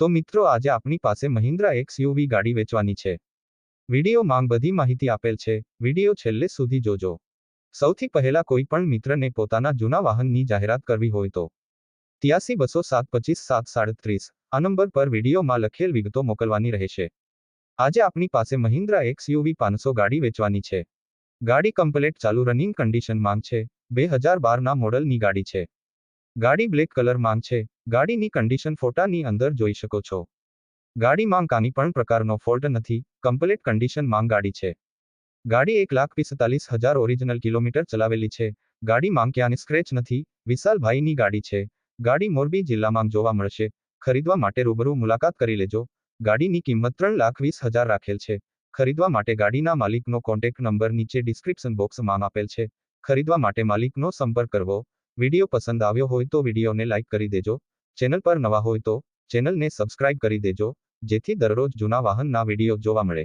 તો મિત્રો આજે આપણી પાસે મહિન્દ્રા એક્સ યુવી ગાડી વેચવાની છે. વીડિયો માંગ બધી માહિતી આપેલ છે. વીડિયો છેલ્લે સુધી જોજો. સૌથી પહેલા કોઈ પણ મિત્રને પોતાના જૂના વાહનની જાહેરાત કરવી હોય તો ત્યાસી બસો સાત પચીસ સાત સાડત્રીસ આ નંબર પર વિડીયોમાં લખેલ વિગતો મોકલવાની રહેશે. આજે આપણી પાસે મહિન્દ્રા એક્સ યુવી પાંચસો ગાડી વેચવાની છે. ગાડી કમ્પ્લેટ ચાલુ રનિંગ કન્ડિશન માંગ છે. બે હજાર બારના મોડલની ગાડી છે. ગાડી બ્લેક કલર માંગ છે. ગાડીની કન્ડિશન ફોટાની અંદર જોઈ શકો છો. ગાડીમાં કાની પણ પ્રકારનો ફોલ્ટ નથી કમ્પ્લેટ કન્ડિશનમાં ગાડી છે. ગાડી એક લાખ પિસ્તાલીસ હજાર ઓરિજિનલ કિલોમીટર ચલાવેલી છે. ગાડી માંગ ક્યાંની સ્ક્રેચ નથી, વિશાલભાઈની ગાડી છે. ગાડી મોરબી જિલ્લામાં જોવા મળશે. ખરીદવા માટે રૂબરૂ મુલાકાત કરી લેજો. ગાડીની કિંમત ત્રણ લાખ વીસ હજાર રાખેલ છે. ખરીદવા માટે ગાડીના માલિકનો કોન્ટેક્ટ નંબર નીચે ડિસ્ક્રિપ્શન બોક્સમાં આપેલ છે. ખરીદવા માટે માલિકનો સંપર્ક કરવો. વીડિયો પસંદ આવ્યો હોય તો વિડીયોને લાઇક કરી દેજો. ચેનલ પર નવા હોય તો ચેનલને સબસ્ક્રાઇબ કરી દેજો, જેથી દરરોજ જૂના વાહનના વીડિયો જોવા મળે.